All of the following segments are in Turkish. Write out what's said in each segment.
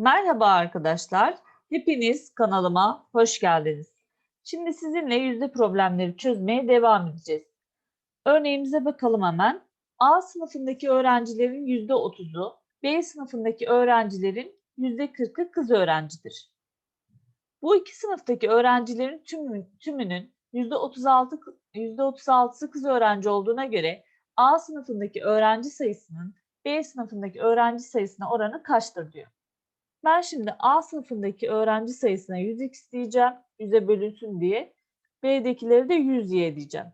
Merhaba arkadaşlar. Hepiniz kanalıma hoş geldiniz. Şimdi sizinle yüzde problemleri çözmeye devam edeceğiz. Örneğimize bakalım hemen. A sınıfındaki öğrencilerin yüzde otuzu, B sınıfındaki öğrencilerin yüzde kırkı kız öğrencidir. Bu iki sınıftaki öğrencilerin tümü, tümünün yüzde otuz altı yüzde otuz altısı kız öğrenci olduğuna göre A sınıfındaki öğrenci sayısının B sınıfındaki öğrenci sayısına oranı kaçtır diyor. Ben şimdi A sınıfındaki öğrenci sayısına 100x diyeceğim. 100'e bölünsün diye. B'dekileri de 100y diyeceğim.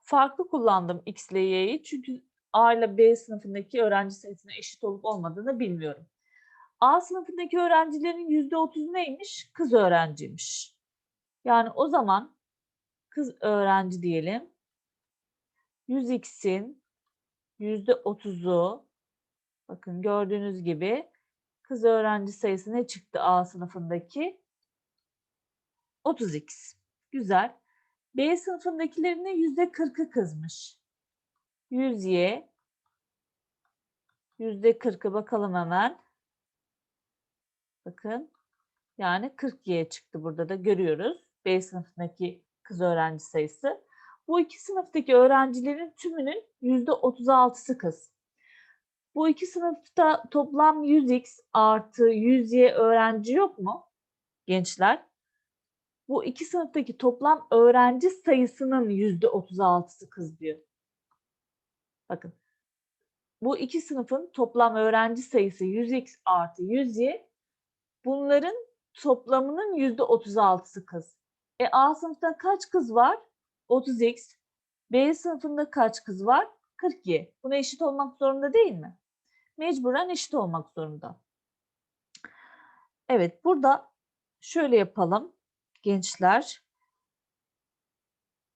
Farklı kullandım x ile y'yi çünkü A ile B sınıfındaki öğrenci sayısına eşit olup olmadığını bilmiyorum. A sınıfındaki öğrencilerin %30 neymiş? Kız öğrenciymiş. Yani o zaman kız öğrenci diyelim. 100x'in %30'u bakın gördüğünüz gibi kız öğrenci sayısı ne çıktı A sınıfındaki? 30x. Güzel. B sınıfındakilerin %40'ı kızmış. 100y %40'ı bakalım hemen. Bakın. Yani 40y çıktı burada da görüyoruz. B sınıfındaki kız öğrenci sayısı. Bu iki sınıftaki öğrencilerin tümünün %36'sı kız. Bu iki sınıfta toplam 100x artı 100y öğrenci yok mu gençler? Bu iki sınıftaki toplam öğrenci sayısının %36'sı kız diyor. Bakın. Bu iki sınıfın toplam öğrenci sayısı 100x artı 100y. Bunların toplamının %36'sı kız. E A sınıfta kaç kız var? 30x. B sınıfında kaç kız var? 40y. Buna eşit olmak zorunda değil mi? Mecburen eşit olmak zorunda. Evet burada şöyle yapalım gençler.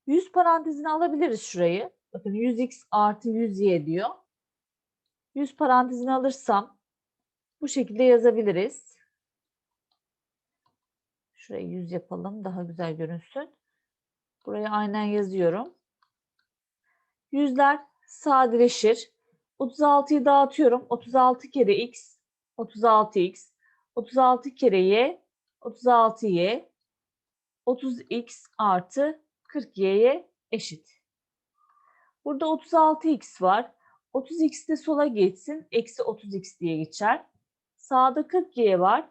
100 parantezini alabiliriz şurayı. Bakın 100x artı 100y diyor. 100 parantezini alırsam bu şekilde yazabiliriz. Şurayı 100 yapalım daha güzel görünsün. Buraya aynen yazıyorum. Yüzler sadeleşir. 36'yı dağıtıyorum. 36 kere x, 36x, 36 kere y, 36y, 30x artı 40y'ye eşit. Burada 36x var. 30x de sola geçsin. Eksi 30x diye geçer. Sağda 40y var.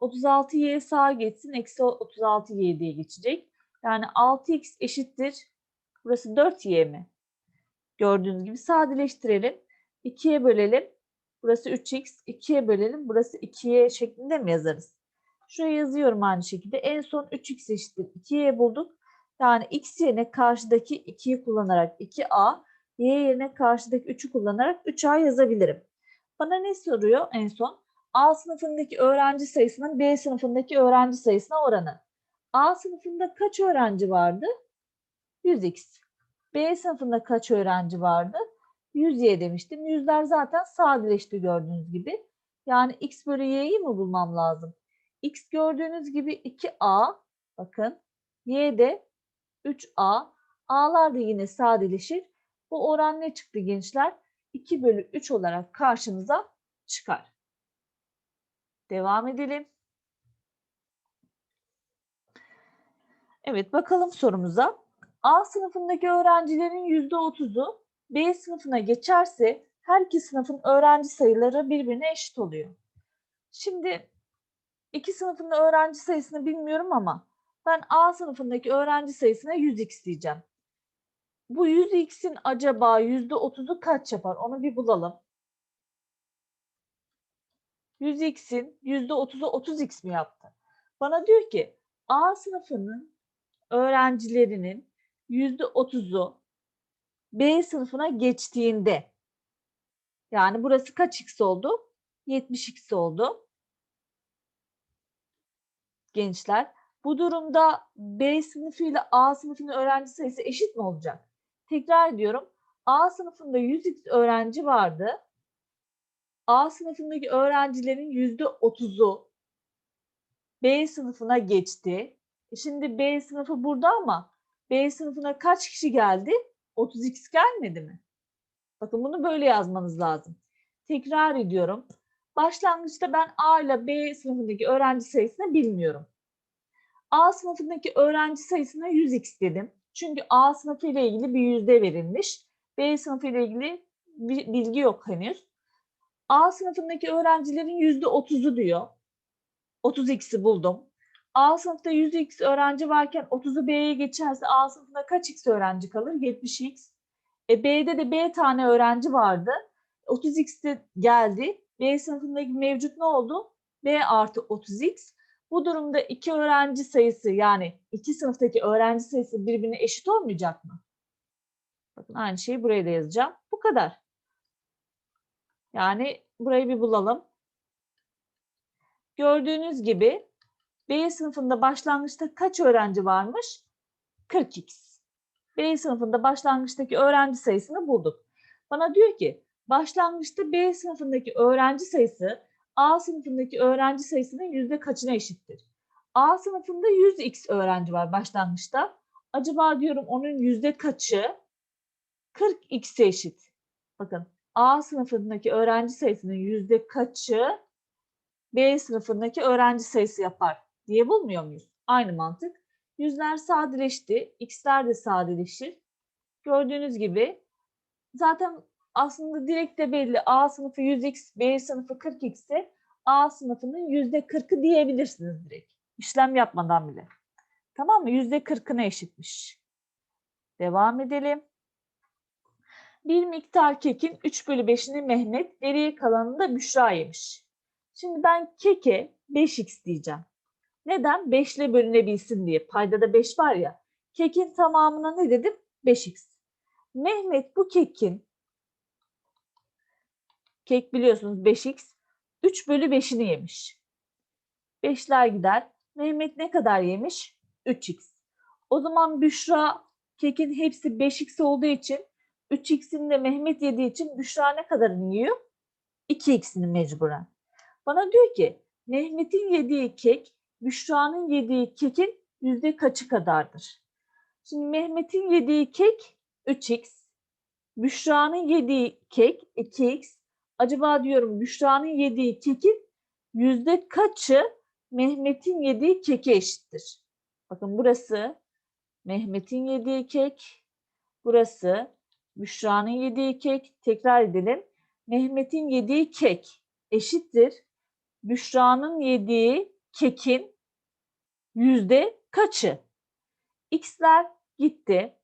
36y sağa geçsin. Eksi 36y diye geçecek. Yani 6x eşittir. Burası 4y mi? Gördüğünüz gibi sadeleştirelim. 2'ye bölelim. Burası 3x. 2'ye bölelim. Burası 2y şeklinde mi yazarız? Şuraya yazıyorum aynı şekilde. En son 3x eşittir 2y bulduk. Yani x yerine karşıdaki 2'yi kullanarak 2a, y yerine karşıdaki 3'ü kullanarak 3a yazabilirim. Bana ne soruyor en son? A sınıfındaki öğrenci sayısının B sınıfındaki öğrenci sayısına oranı. A sınıfında kaç öğrenci vardı? 100x. B sınıfında kaç öğrenci vardı? 100y demiştim. Yüzler zaten sadeleşti gördüğünüz gibi. Yani x bölü y'yi mi bulmam lazım? x gördüğünüz gibi 2a. Bakın. y de 3a. a'lar da yine sadeleşir. Bu oran ne çıktı gençler? 2 bölü 3 olarak karşımıza çıkar. Devam edelim. Evet bakalım sorumuza. A sınıfındaki öğrencilerin %30'u B sınıfına geçerse her iki sınıfın öğrenci sayıları birbirine eşit oluyor. Şimdi iki sınıfın öğrenci sayısını bilmiyorum ama ben A sınıfındaki öğrenci sayısına 100x diyeceğim. Bu 100x'in acaba %30'u kaç yapar? Onu bir bulalım. 100x'in %30'u 30x mi yaptı? Bana diyor ki A sınıfının öğrencilerinin %30'u B sınıfına geçtiğinde yani burası kaç x oldu? 70x oldu. Gençler bu durumda B sınıfı ile A sınıfının öğrenci sayısı eşit mi olacak? Tekrar ediyorum. A sınıfında 100x öğrenci vardı. A sınıfındaki öğrencilerin %30'u B sınıfına geçti. E şimdi B sınıfı burada ama B sınıfına kaç kişi geldi? 30x gelmedi mi? Bakın bunu böyle yazmanız lazım. Tekrar ediyorum. Başlangıçta ben A ile B sınıfındaki öğrenci sayısını bilmiyorum. A sınıfındaki öğrenci sayısına 100x dedim. Çünkü A sınıfı ile ilgili bir yüzde verilmiş. B sınıfı ile ilgili bir bilgi yok henüz. A sınıfındaki öğrencilerin yüzde 30'u diyor. 30x'i buldum. A sınıfta 100x öğrenci varken 30'u B'ye geçerse A sınıfında kaç x öğrenci kalır? 70x. E B'de de B tane öğrenci vardı. 30x de geldi. B sınıfındaki mevcut ne oldu? B artı 30x. Bu durumda iki öğrenci sayısı yani iki sınıftaki öğrenci sayısı birbirine eşit olmayacak mı? Bakın aynı şeyi buraya da yazacağım. Bu kadar. Yani burayı bir bulalım. Gördüğünüz gibi B sınıfında başlangıçta kaç öğrenci varmış? 40x. B sınıfında başlangıçtaki öğrenci sayısını bulduk. Bana diyor ki başlangıçta B sınıfındaki öğrenci sayısı A sınıfındaki öğrenci sayısının yüzde kaçına eşittir? A sınıfında 100x öğrenci var başlangıçta. Acaba diyorum onun yüzde kaçı 40x'e eşit? Bakın A sınıfındaki öğrenci sayısının yüzde kaçı B sınıfındaki öğrenci sayısı yapar diye bulmuyor muyuz? Aynı mantık. Yüzler sadeleşti, x'ler de sadeleşir. Gördüğünüz gibi zaten aslında direkt de belli. A sınıfı 100x, B sınıfı 40x ise A sınıfının %40'ı diyebilirsiniz direkt. İşlem yapmadan bile. Tamam mı? %40'ına eşitmiş. Devam edelim. Bir miktar kekin 3 bölü 5'ini Mehmet, geriye kalanını da Büşra yemiş. Şimdi ben keke 5x diyeceğim. Neden? 5 ile bölünebilsin diye. Paydada 5 var ya. Kekin tamamına ne dedim? 5x. Mehmet bu kekin kek biliyorsunuz 5x 3 bölü 5'ini yemiş. 5'ler gider. Mehmet ne kadar yemiş? 3x. O zaman Büşra kekin hepsi 5x olduğu için 3x'ini de Mehmet yediği için Büşra ne kadarını yiyor? 2x'ini mecburen. Bana diyor ki Mehmet'in yediği kek Büşra'nın yediği kekin yüzde kaçı kadardır? Şimdi Mehmet'in yediği kek 3x, Büşra'nın yediği kek 2x. Acaba diyorum Büşra'nın yediği kekin yüzde kaçı Mehmet'in yediği keke eşittir? Bakın burası Mehmet'in yediği kek, burası Büşra'nın yediği kek. Tekrar edelim. Mehmet'in yediği kek eşittir. Büşra'nın yediği kekin yüzde kaçı? X'ler gitti.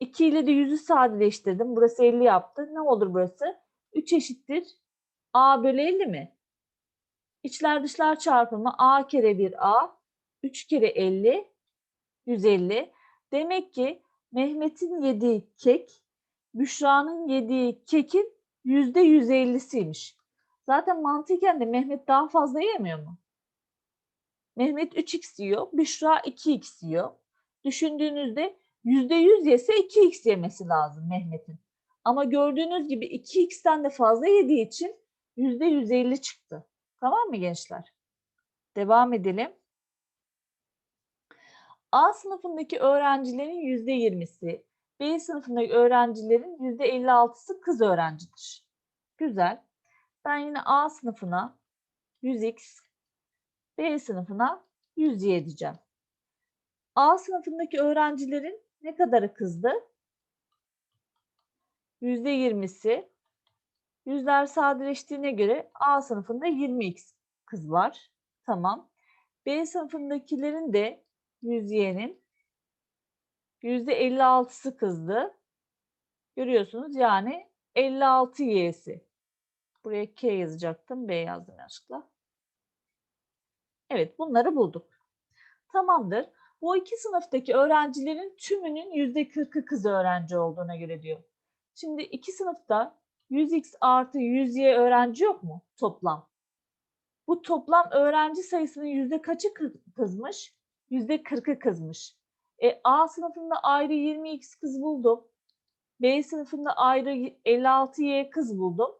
2 ile de 100'ü sadeleştirdim. Burası 50 yaptı. Ne olur burası? 3 eşittir. A bölü 50 mi? İçler dışlar çarpımı A kere 1 A. 3 kere 50. 150. Demek ki Mehmet'in yediği kek Büşra'nın yediği kekin yüzde 150'siymiş. Zaten mantıken de Mehmet daha fazla yemiyor mu? Mehmet 3x yiyor, Büşra 2x yiyor. Düşündüğünüzde %100 yese 2x yemesi lazım Mehmet'in. Ama gördüğünüz gibi 2x'ten de fazla yediği için %150 çıktı. Tamam mı gençler? Devam edelim. A sınıfındaki öğrencilerin %20'si, B sınıfındaki öğrencilerin %56'sı kız öğrencidir. Güzel. Ben yine A sınıfına 100x, B sınıfına 100y diyeceğim. A sınıfındaki öğrencilerin ne kadarı kızdı? %20'si. Yüzler sadeleştiğine göre A sınıfında 20x kız var. Tamam. B sınıfındakilerin de 100y'nin %56'sı kızdı. Görüyorsunuz yani 56 y'si. Buraya K yazacaktım. B yazdım yanlışlıkla. Evet bunları bulduk. Tamamdır. Bu iki sınıftaki öğrencilerin tümünün %40'ı kız öğrenci olduğuna göre diyor. Şimdi iki sınıfta 100x artı 100y öğrenci yok mu toplam? Bu toplam öğrenci sayısının yüzde kaçı kızmış? Yüzde 40'ı kızmış. E, A sınıfında ayrı 20x kız buldum. B sınıfında ayrı 56y kız buldum.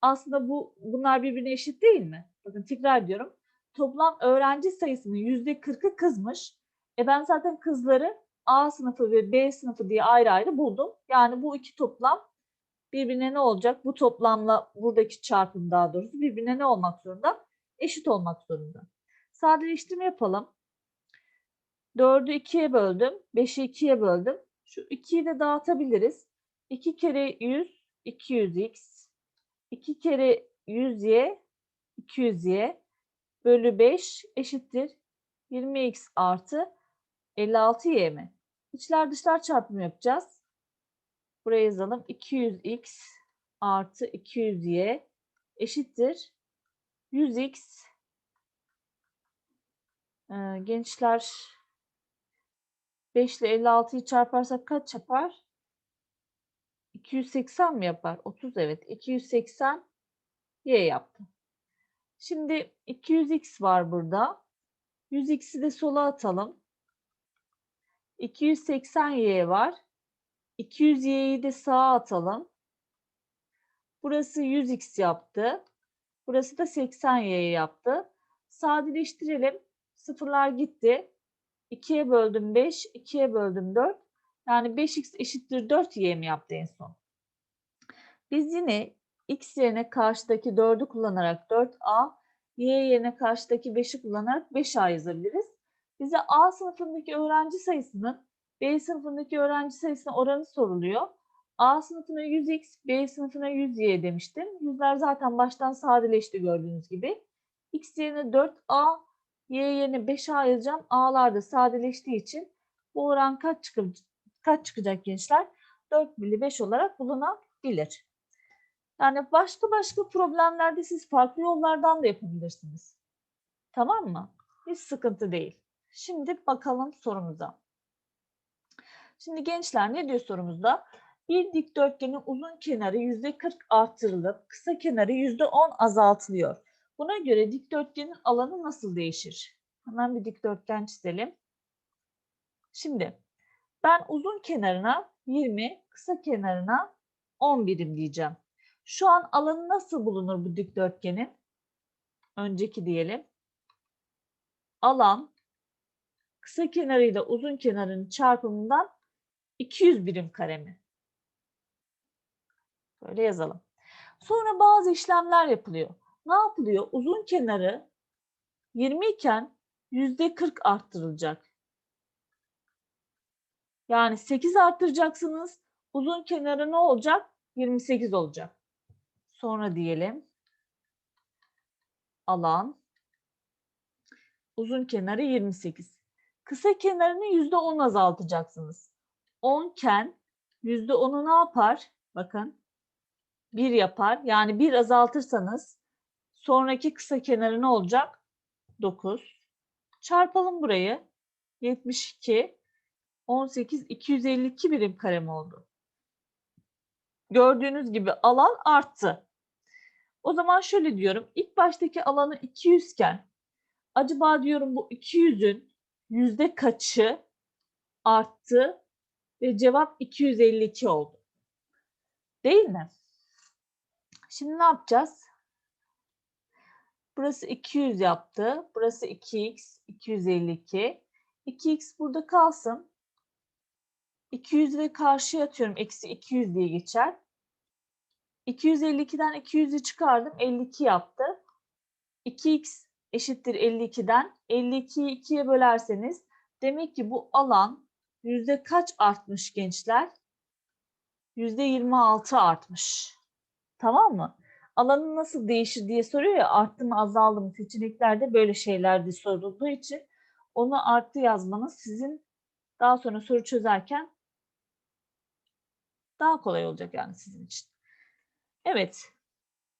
Aslında bu bunlar birbirine eşit değil mi? Bakın tekrar diyorum. Toplam öğrenci sayısının yüzde 40'ı kızmış. E ben zaten kızları A sınıfı ve B sınıfı diye ayrı ayrı buldum. Yani bu iki toplam birbirine ne olacak? Bu toplamla buradaki çarpım daha doğrusu birbirine ne olmak zorunda? Eşit olmak zorunda. Sadeleştirme yapalım. 4'ü 2'ye böldüm. 5'i 2'ye böldüm. Şu 2'yi de dağıtabiliriz. 2 kere 100, 200x. 2 kere 100y, 200y bölü 5 eşittir 20x artı 56y mi? İçler dışlar çarpımı yapacağız. Buraya yazalım. 200x artı 200y eşittir 100x. Ee, gençler 5 ile 56'yı çarparsak kaç yapar? 280 mi yapar? 30 evet. 280 y yaptı. Şimdi 200x var burada. 100x'i de sola atalım. 280y var. 200y'yi de sağa atalım. Burası 100x yaptı. Burası da 80y yaptı. Sadeleştirelim. Sıfırlar gitti. 2'ye böldüm 5, 2'ye böldüm 4. Yani 5x eşittir 4y mi yaptı en son? Biz yine x yerine karşıdaki 4'ü kullanarak 4a, y yerine karşıdaki 5'i kullanarak 5a yazabiliriz. Bize A sınıfındaki öğrenci sayısının B sınıfındaki öğrenci sayısına oranı soruluyor. A sınıfına 100x, B sınıfına 100y demiştim. Yüzler zaten baştan sadeleşti gördüğünüz gibi. x yerine 4a, y yerine 5a yazacağım. A'lar da sadeleştiği için bu oran kaç, çıkacak, kaç çıkacak gençler? 4 bölü 5 olarak bulunabilir. Yani başka başka problemlerde siz farklı yollardan da yapabilirsiniz. Tamam mı? Hiç sıkıntı değil. Şimdi bakalım sorumuza. Şimdi gençler ne diyor sorumuzda? Bir dikdörtgenin uzun kenarı %40 artırılıp kısa kenarı %10 azaltılıyor. Buna göre dikdörtgenin alanı nasıl değişir? Hemen bir dikdörtgen çizelim. Şimdi ben uzun kenarına 20, kısa kenarına 10 birim diyeceğim. Şu an alanı nasıl bulunur bu dikdörtgenin? Önceki diyelim. Alan kısa kenarıyla uzun kenarın çarpımından 200 birim kare mi? Böyle yazalım. Sonra bazı işlemler yapılıyor. Ne yapılıyor? Uzun kenarı 20 iken %40 arttırılacak. Yani 8 arttıracaksınız. Uzun kenarı ne olacak? 28 olacak. Sonra diyelim alan uzun kenarı 28. Kısa kenarını %10 azaltacaksınız. 10 iken %10'u ne yapar? Bakın 1 yapar. Yani 1 azaltırsanız sonraki kısa kenarı ne olacak? 9. Çarpalım burayı. 72, 18, 252 birim karem oldu. Gördüğünüz gibi alan arttı. O zaman şöyle diyorum. İlk baştaki alanı 200 iken acaba diyorum bu 200'ün yüzde kaçı arttı ve cevap 252 oldu. Değil mi? Şimdi ne yapacağız? Burası 200 yaptı. Burası 2x, 252. 2x burada kalsın. 200'ü de karşıya atıyorum. Eksi 200 diye geçer. 252'den 200'ü çıkardım. 52 yaptı. 2x eşittir 52'den. 52'yi 2'ye bölerseniz demek ki bu alan yüzde kaç artmış gençler? Yüzde 26 artmış. Tamam mı? Alanı nasıl değişir diye soruyor ya arttı mı azaldı mı seçeneklerde böyle şeyler de sorulduğu için onu arttı yazmanız sizin daha sonra soru çözerken daha kolay olacak yani sizin için. Evet.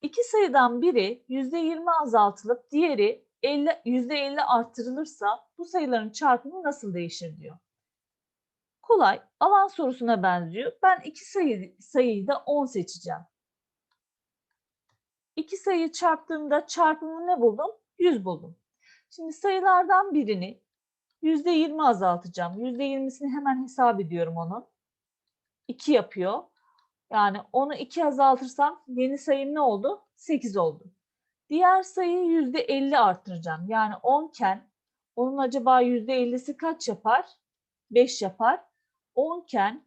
İki sayıdan biri %20 azaltılıp diğeri 50, %50 arttırılırsa bu sayıların çarpımı nasıl değişir diyor. Kolay. Alan sorusuna benziyor. Ben iki sayı, sayıyı da 10 seçeceğim. İki sayıyı çarptığımda çarpımı ne buldum? 100 buldum. Şimdi sayılardan birini %20 azaltacağım. %20'sini hemen hesap ediyorum onun. 2 yapıyor. Yani onu 2 azaltırsam yeni sayım ne oldu? 8 oldu. Diğer sayıyı %50 arttıracağım. Yani 10 iken onun acaba %50'si kaç yapar? 5 yapar. 10 iken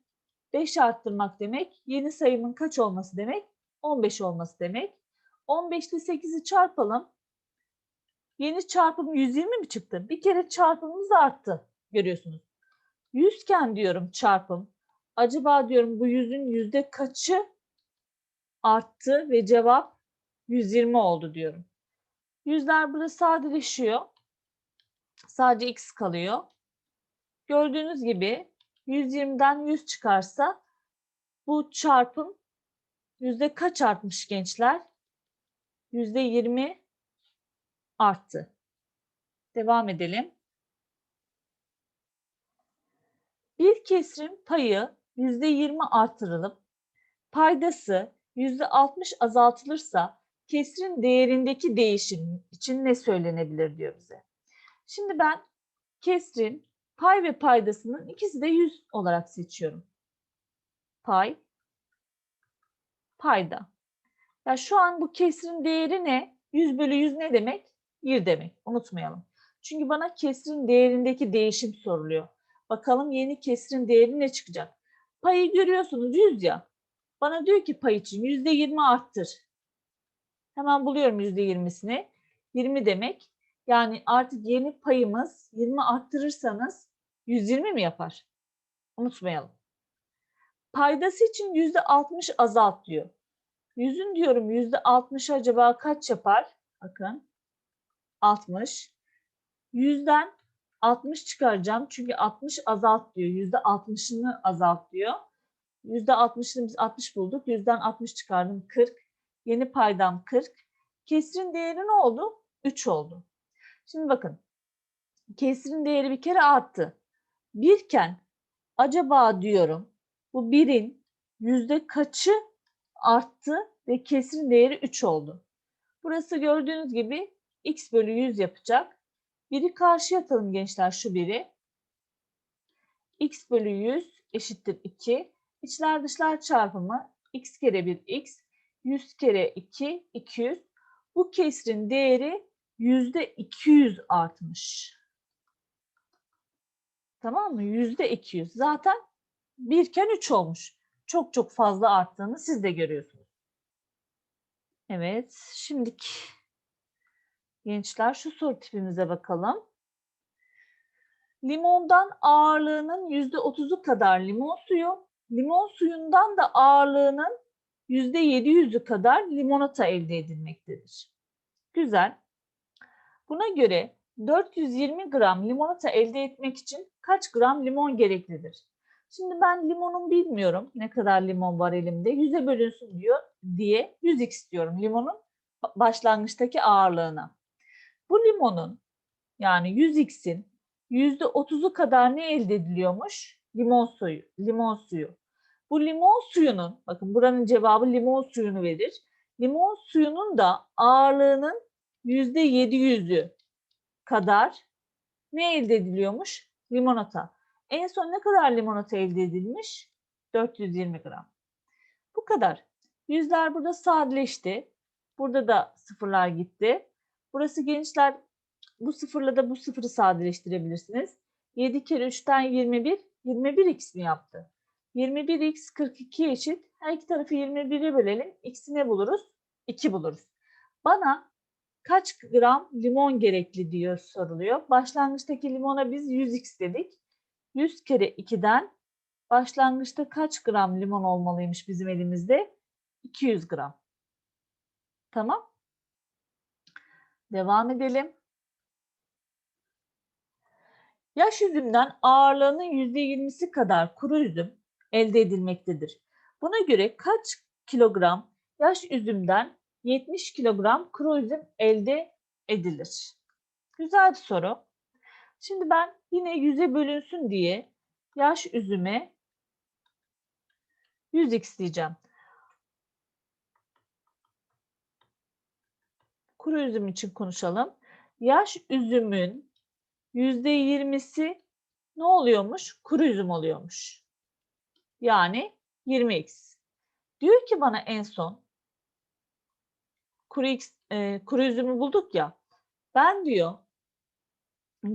5 arttırmak demek yeni sayımın kaç olması demek? 15 olması demek. 15 ile 8'i çarpalım. Yeni çarpım 120 mi çıktı? Bir kere çarpımımız arttı. Görüyorsunuz. 100 iken diyorum çarpım. Acaba diyorum bu yüzün yüzde kaçı arttı ve cevap 120 oldu diyorum. Yüzler burada sadeleşiyor. Sadece x kalıyor. Gördüğünüz gibi 120'den 100 çıkarsa bu çarpım yüzde kaç artmış gençler? Yüzde 20 arttı. Devam edelim. Bir kesrin payı 20 artırılıp paydası yüzde 60 azaltılırsa kesrin değerindeki değişim için ne söylenebilir diyor bize. Şimdi ben kesrin pay ve paydasının ikisi de 100 olarak seçiyorum. Pay, payda. Ya şu an bu kesrin değeri ne? 100 bölü 100 ne demek? 1 demek. Unutmayalım. Çünkü bana kesrin değerindeki değişim soruluyor. Bakalım yeni kesrin değeri ne çıkacak? Payı görüyorsunuz 100 ya. Bana diyor ki pay için %20 arttır. Hemen buluyorum %20'sini. 20 demek. Yani artık yeni payımız 20 arttırırsanız 120 mi yapar? Unutmayalım. Paydası için %60 azalt diyor. 100'ün diyorum %60 acaba kaç yapar? Bakın 60. 100'den 60 çıkaracağım. Çünkü 60 azalt diyor. %60'ını azalt diyor. %60'ını biz 60 bulduk. 100'den 60 çıkardım 40. Yeni paydam 40. Kesrin değeri ne oldu? 3 oldu. Şimdi bakın. Kesrin değeri bir kere arttı. Birken acaba diyorum bu birin yüzde kaçı arttı ve kesrin değeri 3 oldu. Burası gördüğünüz gibi x bölü 100 yapacak. Biri karşıya atalım gençler şu biri. x bölü 100 eşittir 2. İçler dışlar çarpımı x kere 1 x, 100 kere 2 200. Bu kesrin değeri yüzde 200 artmış. Tamam mı? Yüzde 200. Zaten birken 3 olmuş. Çok çok fazla arttığını siz de görüyorsunuz. Evet, şimdiki gençler şu soru tipimize bakalım. Limondan ağırlığının yüzde otuzu kadar limon suyu, limon suyundan da ağırlığının yüzde yedi yüzü kadar limonata elde edilmektedir. Güzel. Buna göre 420 gram limonata elde etmek için kaç gram limon gereklidir? Şimdi ben limonun bilmiyorum ne kadar limon var elimde. 100'e bölünsün diyor diye 100x diyorum limonun başlangıçtaki ağırlığına. Bu limonun yani 100x'in %30'u kadar ne elde ediliyormuş? Limon suyu. Limon suyu. Bu limon suyunun, bakın buranın cevabı limon suyunu verir. Limon suyunun da ağırlığının %700'ü kadar ne elde ediliyormuş? Limonata. En son ne kadar limonata elde edilmiş? 420 gram. Bu kadar. Yüzler burada sadeleşti. Burada da sıfırlar gitti. Burası gençler bu sıfırla da bu sıfırı sadeleştirebilirsiniz. 7 kere 3'ten 21, 21x mi yaptı? 21x 42 eşit. Her iki tarafı 21'e bölelim. X'i ne buluruz? 2 buluruz. Bana kaç gram limon gerekli diyor soruluyor. Başlangıçtaki limona biz 100x dedik. 100 kere 2'den başlangıçta kaç gram limon olmalıymış bizim elimizde? 200 gram. Tamam. Devam edelim. Yaş üzümden ağırlığının %20'si kadar kuru üzüm elde edilmektedir. Buna göre kaç kilogram yaş üzümden 70 kilogram kuru üzüm elde edilir? Güzel bir soru. Şimdi ben yine 100'e bölünsün diye yaş üzüme 100x diyeceğim. Kuru üzüm için konuşalım. Yaş üzümün %20'si ne oluyormuş? Kuru üzüm oluyormuş. Yani 20x. Diyor ki bana en son kuru, x, e, kuru üzümü bulduk ya. Ben diyor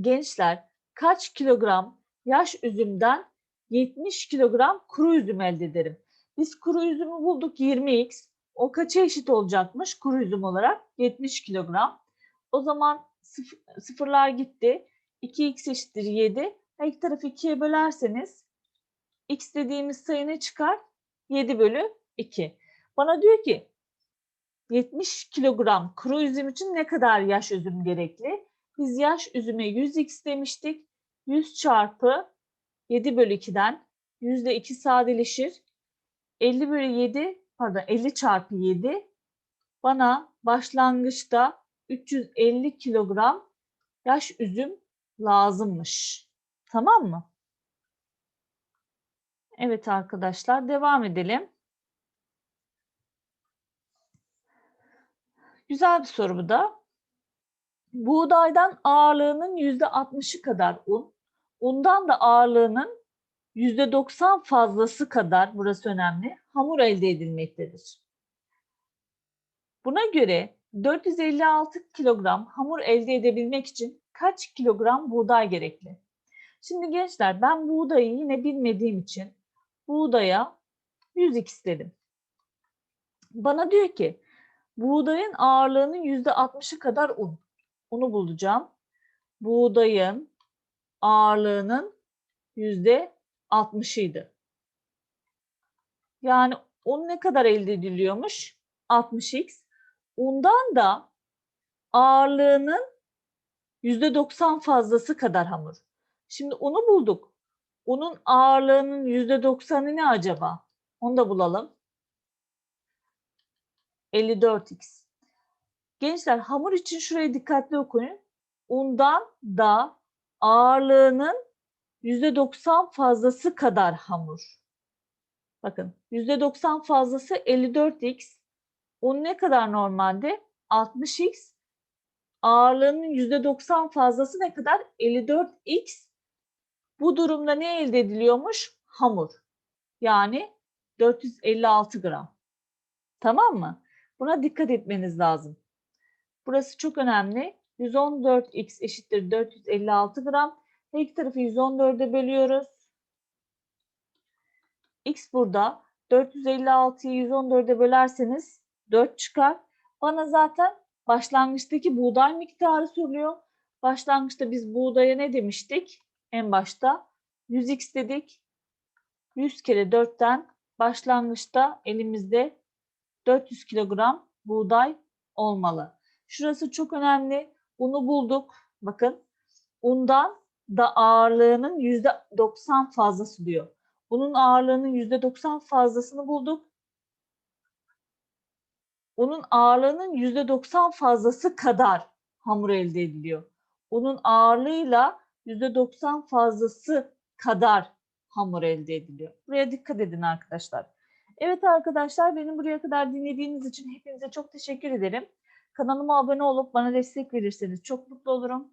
gençler kaç kilogram yaş üzümden 70 kilogram kuru üzüm elde ederim. Biz kuru üzümü bulduk 20x. O kaça eşit olacakmış kuru üzüm olarak? 70 kilogram. O zaman sıf- sıfırlar gitti. 2x eşittir 7. Her iki tarafı 2'ye bölerseniz x dediğimiz sayı ne çıkar? 7 bölü 2. Bana diyor ki 70 kilogram kuru üzüm için ne kadar yaş üzüm gerekli? Biz yaş üzüme 100x demiştik. 100 çarpı 7 bölü 2'den yüzde 2 sadeleşir. 50 bölü 7 pardon 50 çarpı 7 bana başlangıçta 350 kilogram yaş üzüm lazımmış. Tamam mı? Evet arkadaşlar devam edelim. Güzel bir soru bu da. Buğdaydan ağırlığının %60'ı kadar un, undan da ağırlığının %90 fazlası kadar, burası önemli, hamur elde edilmektedir. Buna göre 456 kilogram hamur elde edebilmek için kaç kilogram buğday gerekli? Şimdi gençler ben buğdayı yine bilmediğim için buğdaya 100x dedim. Bana diyor ki buğdayın ağırlığının %60'ı kadar un. Unu bulacağım. Buğdayın ağırlığının %60'ıydı. Yani un ne kadar elde ediliyormuş? 60x. Undan da ağırlığının %90 fazlası kadar hamur. Şimdi unu bulduk. Unun ağırlığının %90'ı ne acaba? Onu da bulalım. 54x. Gençler hamur için şuraya dikkatli okuyun. Undan da ağırlığının %90 fazlası kadar hamur. Bakın %90 fazlası 54x. Un ne kadar normalde? 60x. Ağırlığının %90 fazlası ne kadar? 54x. Bu durumda ne elde ediliyormuş? Hamur. Yani 456 gram. Tamam mı? Buna dikkat etmeniz lazım. Burası çok önemli. 114x eşittir 456 gram. İki tarafı 114'e bölüyoruz. X burada. 456'yı 114'e bölerseniz 4 çıkar. Bana zaten başlangıçtaki buğday miktarı soruluyor. Başlangıçta biz buğdaya ne demiştik? En başta 100x dedik. 100 kere 4'ten başlangıçta elimizde 400 kilogram buğday olmalı. Şurası çok önemli. Unu bulduk. Bakın undan da ağırlığının %90 fazlası diyor. Bunun ağırlığının %90 fazlasını bulduk. Unun ağırlığının %90 fazlası kadar hamur elde ediliyor. Unun ağırlığıyla %90 fazlası kadar hamur elde ediliyor. Buraya dikkat edin arkadaşlar. Evet arkadaşlar benim buraya kadar dinlediğiniz için hepinize çok teşekkür ederim. Kanalıma abone olup bana destek verirseniz çok mutlu olurum.